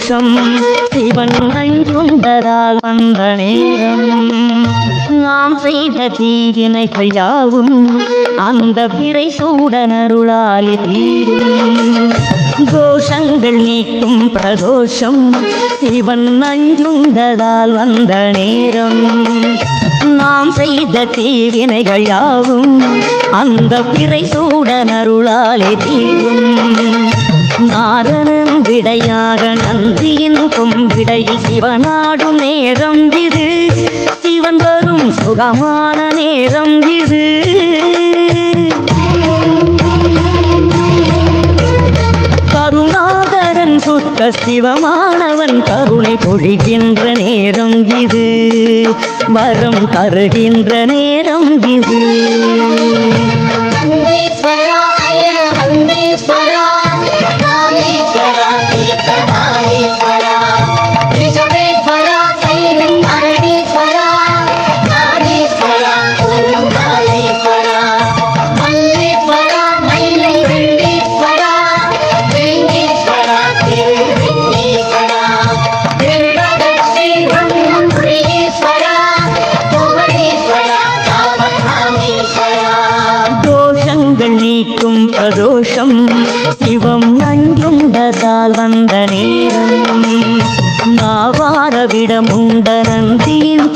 கோஷம் சிவன் நஞ்சுண்டதால் வந்த நேரம். நாம் செய்த தீவினைகள் கையாவும் அந்த பிறை சூடனருளாலே தீரும். கோஷங்கள் நீக்கும் பிரதோஷம். சிவன் நஞ்சுண்டதால் வந்த நேரம். நாம் செய்த தீவினைகள் யாவும் அந்த பிறை சூடனருளாலே தீரும். நாரணன் விடையாக நந்தியின் கொம்பிடையில் சிவனாடும் நேரம் இது. சிவன் வரும் சுகமான நேரம் இது. கருணாகரன் சுத்த சிவமானவன் கருணை பொழிகின்ற நேரம் இது. வரம் தருகின்ற நேரம் இது.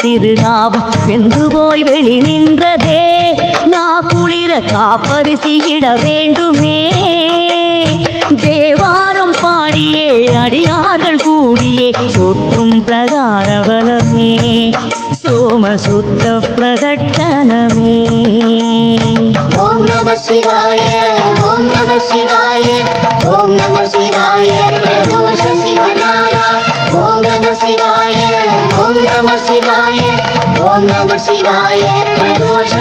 நந்தியின் திருநாவம் வெந்து போய் வெளி நின்றதே. நா குளிர காப்பரிசியிட வேண்டுமே. தேவாரம் பாடியே அடியார்கள் கூடியே சொற்றும் சுற்றும் சோம சுத்த பிரகட்டனமே. ஓம் நம சிவாய ஓம் நம சிவாய ஓம் நம சிவாய ஓம் நம சிவாய. ஓம் நம சிவாய ஓம் நம சிவாய பிரதோஷ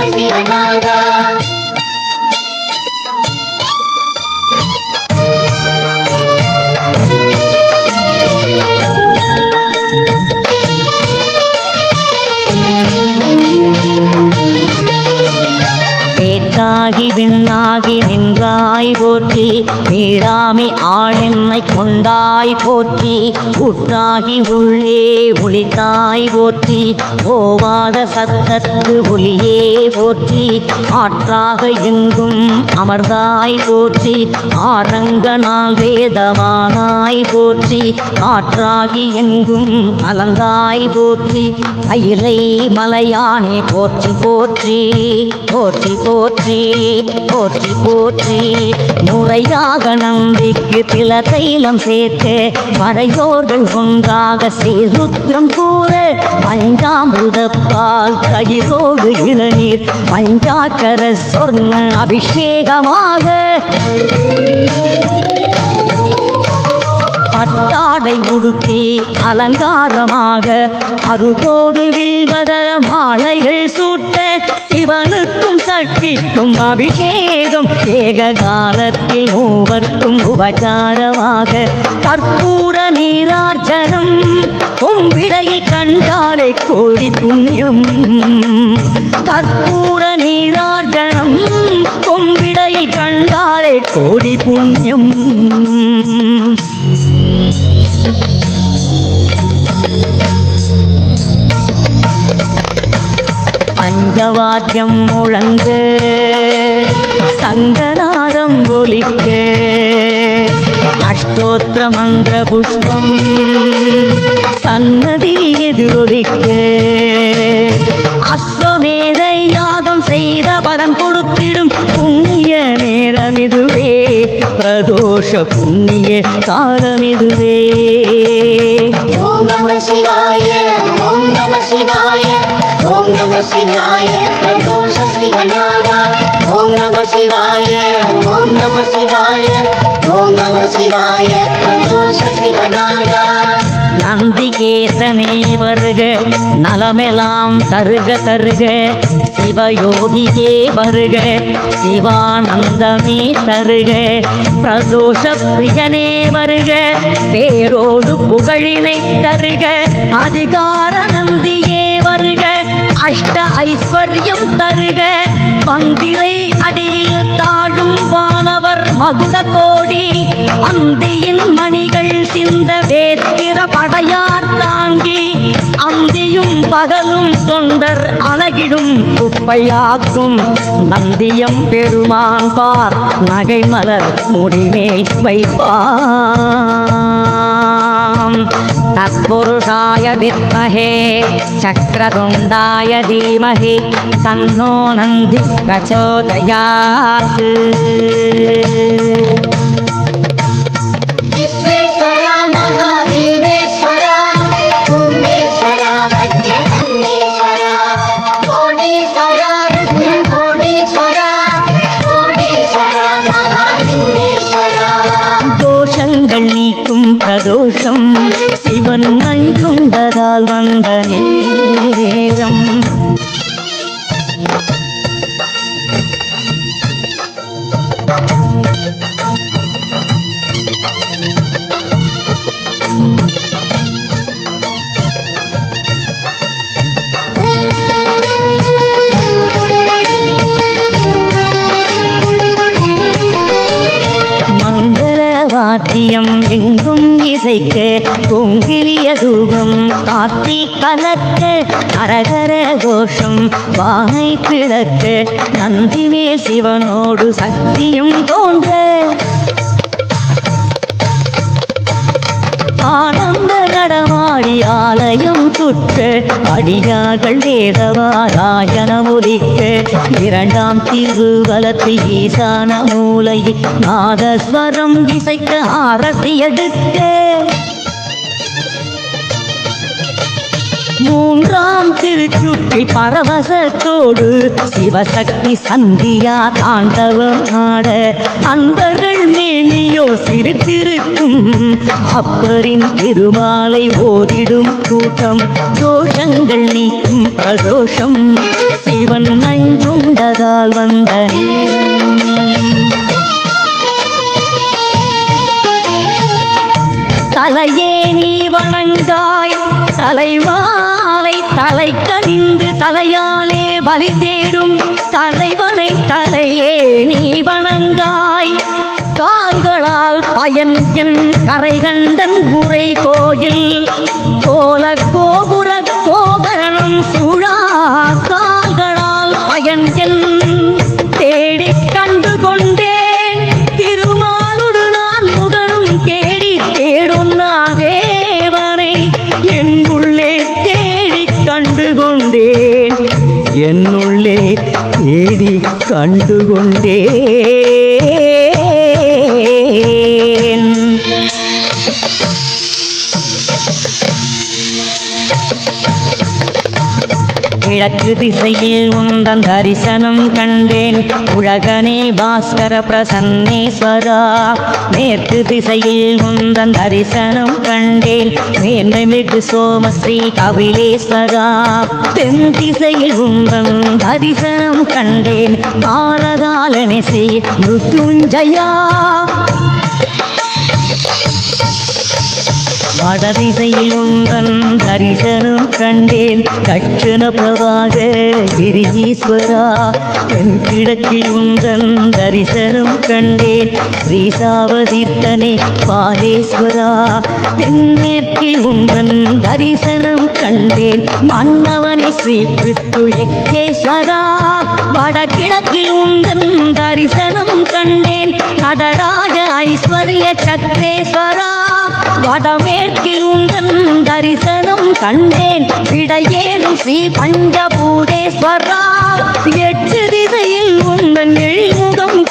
சிவனாரா விண்ணாகி நின்றாய் போற்றி. மீறாமை ஆளென்னை கொண்டாய் போற்றி. உற்றாகி உள்ளே ஒளித்தாய் போற்றி. போவாத சத்தத்து ஒளியே போற்றி. ஆற்றாக எங்கும் அமர்ந்தாய் போற்றி. ஆரங்கனால் வேதமானாய் போற்றி. ஆற்றாகி எங்கும் அலந்தாய் போற்றி. அயிலை மலையானே போற்றி போற்றி போற்றி போற்றி. போற்றி போற்றி. முறையாக நம்பிக்கு தில தைலம் சேர்த்து மறையோர்கள் ஒன்றாக சீருத்ரம் கூற பஞ்சாமிருதப்பால் கயிரோடு இளநீர் பஞ்சாக்கர சொர்ண அபிஷேகமாக. பட்டாடை உடுத்தி அலங்காரமாக அருகோடு வில்வத மாலைகள் சூட்ட சிவனுக்கும் சக்திக்கும் அபிஷேகம் ஏக காலத்தில் மூவர்க்கும் உபச்சாரமாக கற்பூர நீரார்ஜனம் கும்பிடையை கண்டாலே கோடி புண்ணியம். கற்பூர நீரார்ஜனம் கும்பிடையை கண்டாலே கோடி புண்ணியம். பஞ்சவாத்தியம் முழங்கு. சங்கநாதம் ஒலிக்க. அஷ்டோத்திர மந்திர புஷ்பம். சன்னதி எதிரொலிக்க அஸ்வமேத யாகம் செய்த பலன் கொடுத்திடும் புண்ணிய நேரம் இதுவே. பிரதோஷ புண்ணிய காலம் இதுவே. ஓம் நம சிவாய ஓம் நம சிவாய. ஓம் நம சிவாய பிரதோஷ சிவநாதா ஓம் நம சிவாய ஓம் நம சிவாய ஓம் நம சிவாய பிரதோஷ சிவநாதா நந்திகேசனே வருக நலமெல்லாம் தருக தருக. சிவயோகியே வருக சிவானந்தமே தருக. பிரதோஷ பிரியனே வருக பேரோடு புகழினை தருக. அதிகார நந்தியே வருக அஷ்ட ஐஸ்வர்யம் தருக. பந்திரை அடியில் தாழும் வானவர் மகுத கோடி. அந்தியின் மணிகள் சிந்த வேத்திர படையார் தாங்கி. அந்தியும் பகலும் தொண்டர் அழகிடும் குப்பையாக்கும் நந்தியம் பெருமான் பார். நகை மலர் முடிமே வைப்பாம் தத்புருஷாய வித்மஹே சக்கரதுண்டாய தீமஹி தன்னோ நந்தி பிரச்சோதயாத் நஞ்சுண்டதால் வந்த நேரம். மங்கள வாத்தியம் எங்கும் இசைக்க பொங்கிலிய தூபம் காத்தி கலக்க அரகர கோஷம் வானை கிழக்க நந்திவே சிவனோடு சக்தியும் தோன்ற நடமாடி ஆலயம் சுற்ற அடியார்கள் வேதவாராயண ஒலிக்க இரண்டாம் திருவலத்து ஈசான மூலை நாதஸ்வரம் இசைக்க அரசி எடுக்க மூன்றாம் திருச்சுற்றி பரவசத்தோடு சிவசக்தி சந்தியா தாண்டவம் ஆட அன்பர்கள் மேனியோ சிரித்திருக்கும் அப்பரின் திருமாலை ஓதிடும் கூட்டம் தோஷங்கள் நீக்கும் பிரதோஷம். சிவன் நஞ்சுண்டதால் வந்த தலையே நீ வணங்காய் தலைவா தலை கணிந்து தலையாலே பலி தேடும் தலைவனை தலையே நீ வணங்காய். கால்களால் பயன் என் கரை கண்டன் குறை கோயில். கோல கோபுர கோபரணம் சுழா கால்களால் பயன் என் தேடி கண்டு கொண்டேன் திருமாலுடு நான் முகனும் தேடி தேடும் நாகே என்னுள்ளே தேடி கண்டு கிழக்கு திசையில் உந்தன் தரிசனம் கண்டேன். உலகனே பாஸ்கர பிரசன்னேஸ்வரா மேற்கு திசையில் உந்தன் தரிசனம் கண்டேன். மேன்மைமிகு சோமஸ்ரீ கபிலேஸ்வரா தென் திசையில் உந்தன் தரிசனம் கண்டேன். பாரதாலனே ஸ்ரீ மிருத்யுஞ்சயா. வடதிசையில் உந்தன் தரிசனம் கண்டேன். தட்சண பிரபாக கிரிஜீஸ்வரா என் கிழக்கில் உந்தன் தரிசனம் கண்டேன். ஸ்ரீசாவதீர்த்தனே பாலேஸ்வரா தென்மேற்கில் உந்தன் தரிசனம் கண்டேன். மன்னவனே ஸ்ரீ கிருத்துயேஸ்வரா வடகிழக்கில் உந்தன் தரிசனம் கண்டேன். நடராஜ ஐஸ்வர்ய சக்ரேஸ்வரா வடமேற்கில் உந்தன் தரிசனம் கண்டேன். இடையேறும் ஸ்ரீ பஞ்சபூதேஸ்வரா எட்டு திசையில் உந்தன் எழில்முகம்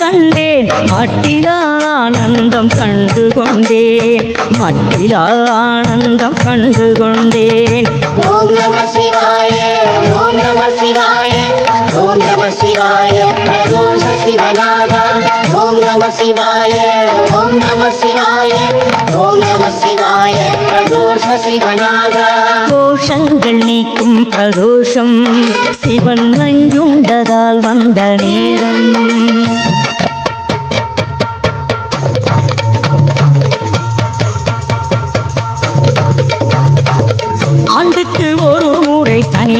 கண்டேன். மட்டிலா ஆனந்தம் கண்டு கொண்டேன் மட்டிலா ஆனந்தம் கண்டு கொண்டேன் ஓம் நம சிவாய ஓம் நம சிவாய ஓம் நம சிவாய பிரதோஷ சிவநாதா. ஓம் நம சிவாய ஓம் நம சிவாய ஓம் நம சிவாய பிரதோஷ சிவநாதா. கோஷங்கள் நீக்கும் பிரதோஷம் சிவன் நஞ்சுண்டதால் வந்த நேரம்.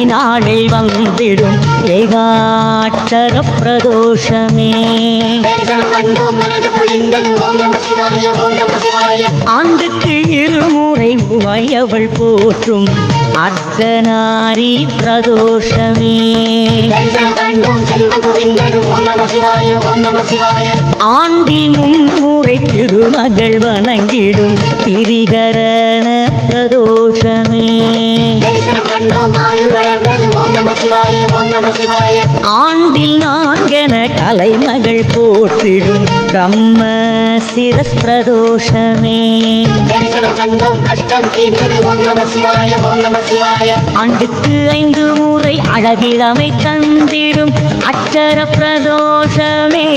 நாளில் வந்திடும் ஏகாட்சர பிரதோஷமே. ஆண்டுக்கு இருமுறை உமையவள் போற்றும் அர்த்தநாரி பிரதோஷமே. ஆண்டி கண்டோம் மும்முறை திருமகள் வணங்கிடும் திரிகரண பிரதோஷமே. ஆண்டில் நான்கென கலைமகள் போற்றிடும் பிரம்ம சிரஸ் ஆண்டுக்கு ஐந்து முறை அழகிழமை தந்திடும் அச்சர பிரதோஷமே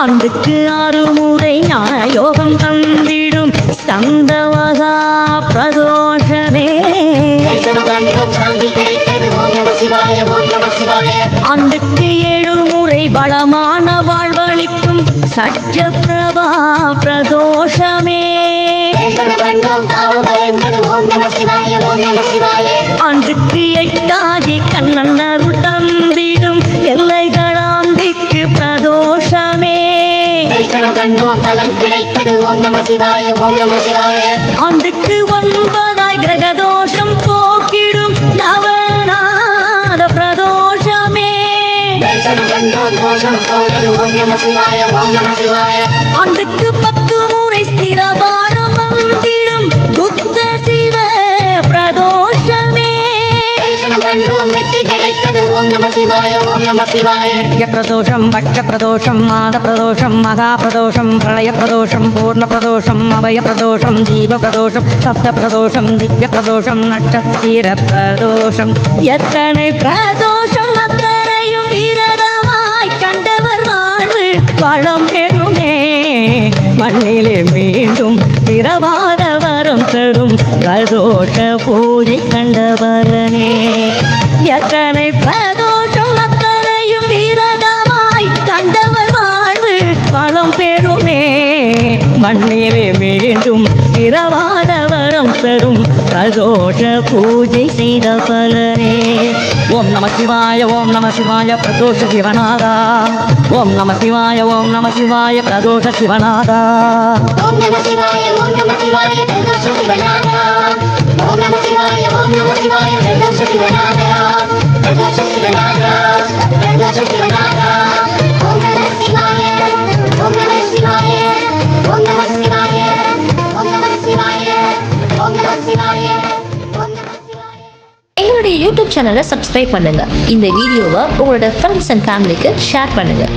ஆண்டுக்கு ஆறு முறை ஞான யோகம் தந்திடும் ஸ்கந்தவகா பிரதோஷமே ஆண்டுக்கு ஏழு முறை பலமான நம பிரதோஷமே. அன்றுக்கு எட்டாகி கண்ணன் அருள் தந்திடும் எல்லைகளாந்திக்கு பிரதோஷமே. அன்றுக்கு ஒன்பதாய் கிரகதோஷம் ஆண்டுக்கு பத்து முறை ஸ்திரபாரம் வந்திடும் புத்த சிவ பிரதோஷமே. பிரதோஷம் பட்ச பிரதோஷம் மாத பிரதோஷம் மகா பிரதோஷம் பிரளய பிரதோஷம் பூர்ண பிரதோஷம் அபய பிரதோஷம் தீப பிரதோஷம் சப்த பிரதோஷம் திவ்ய பிரதோஷம் நட்சத்திர பிரதோஷம். எத்தனை பிரதோஷம் அத்தனையும் வாழ்வு வளம் மண்ணிலே மீண்டும் பிறவாத வரம் தரும் கதோட்ட பூஜை கண்டவரனே. எத்தனை பிரதோஷம் மண்ணிலே மீண்டும் பிறவாத வரம் தரும் பிரதோஷ பூஜை செய்த பலனே ஓம் நம சிவாய ஓம் நம சிவாய பிரதோஷ சிவநாதா ஓம் நம சிவாய ஓம் நம சிவாய பிரதோஷ சிவநாதா ஓம் நம சிவாய ஓம் நம சிவாய பிரதோஷ சிவநாதா ஓம் நம சிவாய ஓம் நம சிவாய பிரதோஷ சிவநாதா பிரதோஷ சிவநாதா பிரதோஷ சிவநாதா ஓம் நம சிவாய ஓம் நம சிவாய ஓம் நம சிவாய ஓம் நம சிவாய ஓம் நம சிவாய ஓம் நம சிவாய எங்களுடைய யூடியூப் சேனலை சப்ஸ்கிரைப் பண்ணுங்க. இந்த வீடியோவை உங்களோட ஃப்ரெண்ட்ஸ் அண்ட் ஃபேமிலிக்கு ஷேர் பண்ணுங்க.